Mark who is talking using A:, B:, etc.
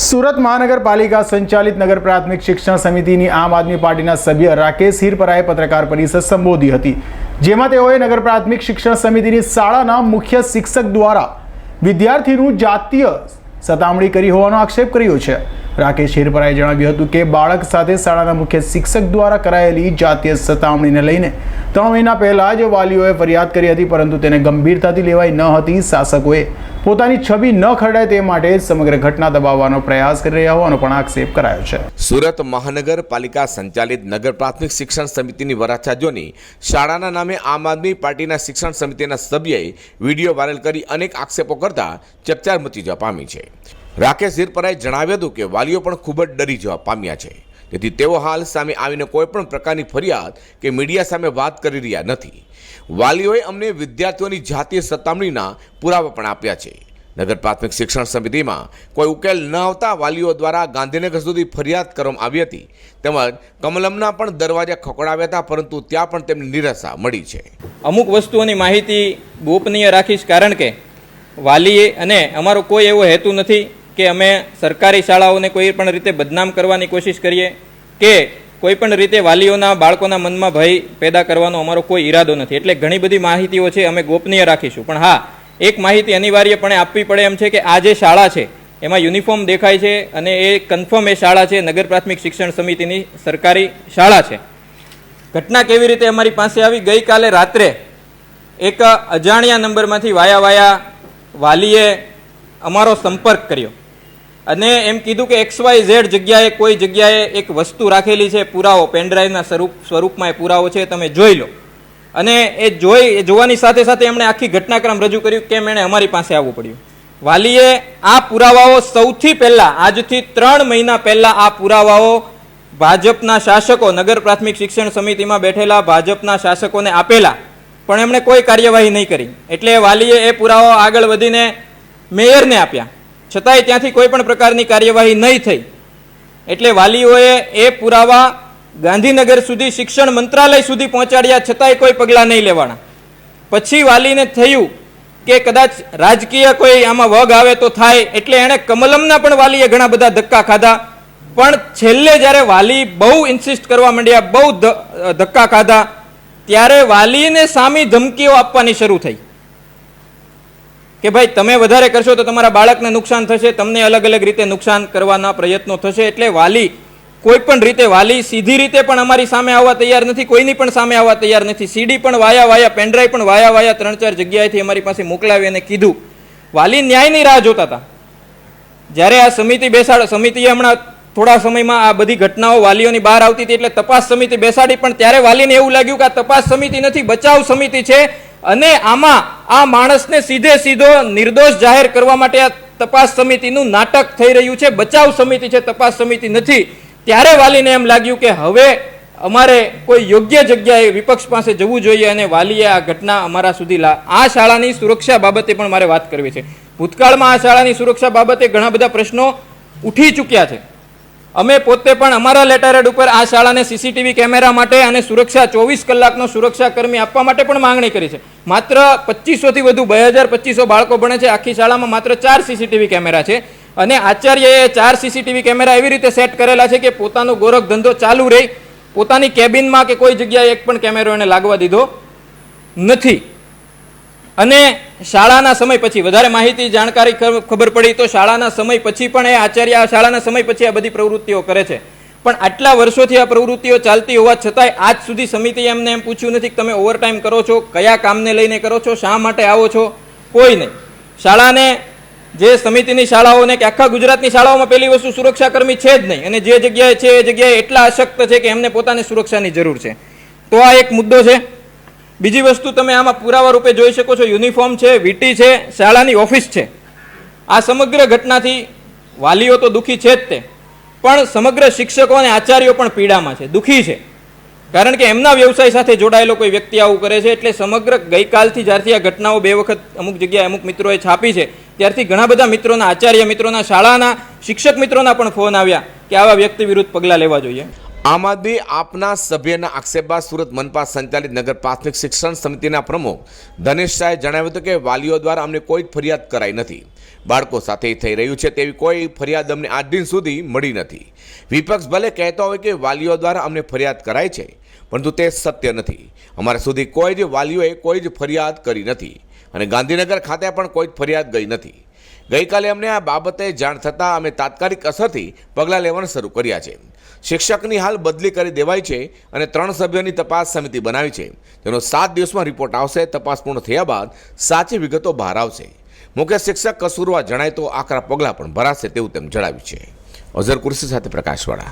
A: સુરત મહાનગરપાલિકા સંચાલિત નગર પ્રાથમિક શિક્ષણ સમિતિની આમ આદમી પાર્ટીના સભ્ય રાકેશ હિરપરાએ પત્રકાર પરિષદ સંબોધી હતી, જેમાં તેઓએ નગર પ્રાથમિક શિક્ષણ સમિતિની શાળાના મુખ્ય શિક્ષક દ્વારા વિદ્યાર્થીનું જાતીય સતામણી કરી હોવાનો આક્ષેપ કર્યો છે. રાકેશ હિરપરાએ જણાવ્યું હતું કે, બાળક સાથે શાળાના મુખ્ય શિક્ષક દ્વારા કરાયેલી જાતીય સતામણીને લઈને ત્રણ મહિના પહેલાં જ વાલીઓએ ફરિયાદ કરી હતી, પરંતુ તેને ગંભીરતાથી લેવાઈ ન હતી શાસકોએ. પોતાની છબી ન ખરડાય તે માટે સમગ્ર ઘટના દબાવવાનો પ્રયાસ કરી રહ્યા હોવાનો પણ આક્ષેપ કરાયો છે.
B: સુરત મહાનગરપાલિકા સંચાલિત નગર પ્રાથમિક શિક્ષણ સમિતિની વરાછા જોની શાળાના નામે આમ આદમી પાર્ટીના શિક્ષણ સમિતિના સભ્યએ વીડિયો વાયરલ કરી અનેક આક્ષેપો કરતા ચકચાર મચી જવા પામી છે. રાકેશ હિરપરાએ જણાવ્યું હતું કે વાલીઓ પણ ખૂબ જ ડરી જવા પામ્યા છે. તેથી તેઓ હાલ સામે આવીને કોઈ પણ પ્રકારની ફરિયાદ કે મીડિયા સામે વાત કરી રહ્યા નથી. વાલીઓએ અમને વિદ્યાર્થીઓની જાતીય સતામણીના પુરાવા પણ આપ્યા છે. નગર પ્રાથમિક શિક્ષણ સમિતિમાં કોઈ ઉકેલ ન આવતા વાલીઓ દ્વારા ગાંધીનગર સુધી ફરિયાદ કરવામાં આવી હતી. તેમજ કમલમના પણ દરવાજા ખખડાવ્યા હતા, પરંતુ ત્યાં પણ તેમની નિરાશા મળી છે.
C: અમુક વસ્તુઓની માહિતી ગોપનીય રાખીશ કારણ કે વાલીએ અને અમારો કોઈ એવો હેતુ નથી કે અમે સરકારી શાળાઓને કોઈ પણ રીતે બદનામ કરવાની કોશિશ કરીએ, કે કોઈ પણ રીતે વાલીઓના બાળકોના મનમાં ભય પેદા કરવાનો અમારો કોઈ ઈરાદો નથી. એટલે ઘણી બધી માહિતીઓ છે અમે ગોપનીય રાખીશું. પણ હા, એક માહિતી અનિવાર્યપણે આપવી પડે એમ છે કે આ જે શાળા છે, એમાં યુનિફોર્મ દેખાય છે અને એ કન્ફર્મ એ શાળા છે, નગર પ્રાથમિક શિક્ષણ સમિતિની સરકારી શાળા છે. ઘટના કેવી રીતે અમારી પાસે આવી? ગઈકાલે રાત્રે એક અજાણ્યા નંબરમાંથી વાયા વાયા વાલીએ અમારો સંપર્ક કર્યો. અને એમ કીધું કે એક્સ વાય ઝેડ જગ્યાએ કોઈ જગ્યાએ એક વસ્તુ રાખેલી છે, પુરાવો પેનડ્રાઈવના સ્વરૂપ, સ્વરૂપમાં એ પુરાવો છે, તમે જોઈ લો. અને એ જોઈ, એ જોવાની સાથે સાથે એમણે આખી ઘટનાક્રમ રજૂ કર્યું કેમ એણે અમારી પાસે આવવું પડ્યું. વાલીએ આ પુરાવાઓ સૌથી પહેલા, આજથી ત્રણ મહિના પહેલા આ પુરાવાઓ ભાજપના શાસકો, નગર પ્રાથમિક શિક્ષણ સમિતિમાં બેઠેલા ભાજપના શાસકોને આપેલા. પણ એમણે કોઈ કાર્યવાહી નહીં કરી. એટલે વાલીએ એ પુરાવો આગળ વધીને મેયરને આપ્યા. છતાંય ત્યાંથી કોઈ પણ પ્રકારની કાર્યવાહી નહીં થઈ. એટલે વાલીઓએ એ પુરાવા ગાંધીનગર સુધી શિક્ષણ મંત્રાલય સુધી પહોંચાડ્યા છતાંય કોઈ પગલાં નહીં લેવાના. પછી વાલીને થયું કે કદાચ રાજકીય કોઈ આમાં વગ આવે તો થાય, એટલે એણે કમલમના પણ વાલીએ ઘણા બધા ધક્કા ખાધા. પણ છેલ્લે જ્યારે વાલી બહુ ઇન્સિસ્ટ કરવા માંડ્યા, બહુ ધક્કા ખાધા, ત્યારે વાલીને સામી ધમકીઓ આપવાની શરૂ થઈ. કે ભાઈ, તમે વધારે કરશો તો તમારા બાળકને નુકસાન થશે, તમને અલગ અલગ રીતે નુકસાન કરવાના પ્રયત્નો થશે. એટલે વાલી કોઈ પણ રીતે વાલી સીધી રીતે પણ અમારી સામે આવવા તૈયાર નથી, કોઈની પણ સામે આવવા તૈયાર નથી. સીડી પણ વાયા વાયા, પેનડ્રાઈવ પણ વાયા વાયા ત્રણ ચાર જગ્યાએથી અમારી પાસે મોકલાવી અને કીધું. વાલી ન્યાયની રાહ જોતા હતા. જ્યારે આ સમિતિ બેસાડ, સમિતિએ હમણાં થોડા સમયમાં આ બધી ઘટનાઓ વાલીઓની બહાર આવતી હતી, એટલે તપાસ સમિતિ બેસાડી, પણ ત્યારે વાલીને એવું લાગ્યું કે આ તપાસ સમિતિ નથી, બચાવ સમિતિ છે. અને આમાં આ માણસને સીધે સીધો નિર્દોષ જાહેર કરવા માટે આ તપાસ સમિતિનું નાટક થઈ રહ્યું છે, બચાવ સમિતિ છે, તપાસ સમિતિ નથી. ત્યારે વાલીને એમ લાગ્યું કે હવે અમારે કોઈ યોગ્ય જગ્યાએ વિપક્ષ પાસે જવું જોઈએ અને વાલીએ આ ઘટના અમારા સુધી લા, આ શાળાની સુરક્ષા બાબતે પણ મારે વાત કરવી છે. ભૂતકાળમાં આ શાળાની સુરક્ષા બાબતે ઘણા બધા પ્રશ્નો ઉઠી ચૂક્યા છે. અમે પોતે પણ અમારા લેટરહેડ ઉપર આ શાળાને સીસીટીવી કેમેરા માટે અને સુરક્ષા ચોવીસ કલાકનો સુરક્ષા કર્મી આપવા માટે પણ માંગણી કરી છે. માત્ર પચીસોથી વધુ, બે હજાર પચીસો બાળકો ભણે છે. આખી શાળામાં માત્ર ચાર સીસીટીવી કેમેરા છે. અને આચાર્યએ ચાર સીસીટીવી કેમેરા એવી રીતે સેટ કરેલા છે કે પોતાનો ગોરખ ધંધો ચાલુ રહે, પોતાની કેબિનમાં કે કોઈ જગ્યાએ એક પણ કેમેરો એને લાગવા દીધો નથી. અને શાળાના સમય પછી, વધારે માહિતી, જાણકારી ખબર પડી તો શાળાના સમય પછી પણ એ આચાર્ય શાળાના સમય પછી આ બધી પ્રવૃત્તિઓ કરે છે. પણ આટલા વર્ષોથી આ પ્રવૃત્તિઓ ચાલતી હોવા છતાંય આજ સુધી સમિતિએ એમને એમ પૂછ્યું નથી કે તમે ઓવરટાઈમ કરો છો, કયા કામને લઈને કરો છો, શા માટે આવો છો? કોઈ નહીં. શાળાને જે સમિતિની શાળાઓને કે આખા ગુજરાતની શાળાઓમાં પહેલી વસ્તુ સુરક્ષા કર્મી છે જ નહીં. અને જે જગ્યાએ છે એ જગ્યાએ એટલા અશક્ત છે કે એમને પોતાની સુરક્ષાની જરૂર છે. તો આ એક મુદ્દો છે. બીજી વસ્તુ તમે આમાં પુરાવા રૂપે જોઈ શકો છો. યુનિફોર્મ છે, વીટી છે, શાળાની ઓફિસ છે. આ સમગ્ર ઘટનાથી વાલીઓ તો દુઃખી છે જ તે. પણ સમગ્ર શિક્ષકો અને આચાર્યો પણ પીડામાં છે, દુઃખી છે. કારણ કે એમના વ્યવસાય સાથે જોડાયેલો કોઈ વ્યક્તિ આવું કરે છે એટલે સમગ્ર ગઈકાલથી જ્યારથી આ ઘટનાઓ બે વખત અમુક જગ્યાએ અમુક મિત્રોએ છાપી છે, ત્યારથી ઘણા બધા મિત્રોના, આચાર્ય મિત્રોના, શાળાના, શિક્ષક મિત્રોના પણ ફોન આવ્યા કે આવા વ્યક્તિ વિરુદ્ધ પગલાં લેવા જોઈએ.
B: આમ આદમી આપના સભ્યના આક્ષેપ બાદ સુરત મનપા સંચાલિત નગર પ્રાથમિક શિક્ષણ સમિતિના પ્રમુખ ધનેશ શાહે જણાવ્યું હતું કે વાલીઓ દ્વારા અમને કોઈ જ ફરિયાદ કરાઈ નથી. બાળકો સાથે થઈ રહ્યું છે તેવી કોઈ ફરિયાદ અમને આજ દિન સુધી મળી નથી. વિપક્ષ ભલે કહેતો હોય કે વાલીઓ દ્વારા અમને ફરિયાદ કરાય છે, પરંતુ તે સત્ય નથી. અમારા સુધી કોઈ જ વાલીઓએ કોઈ જ ફરિયાદ કરી નથી અને ગાંધીનગર ખાતે પણ કોઈ જ ફરિયાદ ગઈ નથી. ગઈકાલે અમને આ બાબતે જાણ થતાં અમે તાત્કાલિક અસરથી પગલાં લેવાનું શરૂ કર્યા છે. શિક્ષકની હાલ બદલી કરી દેવાઈ છે અને ત્રણ સભ્યોની તપાસ સમિતિ બનાવી છે. તેનો સાત દિવસમાં રિપોર્ટ આવશે, તપાસ પૂર્ણ થયા બાદ સાચી વિગતો બહાર આવશે. મુખ્ય શિક્ષક કસૂરવા જણાય તો આકરા પગલાં પણ ભરાશે તેવું તેમ જણાવ્યું છે. અઝર કુર્સી સાથે પ્રકાશવાળા.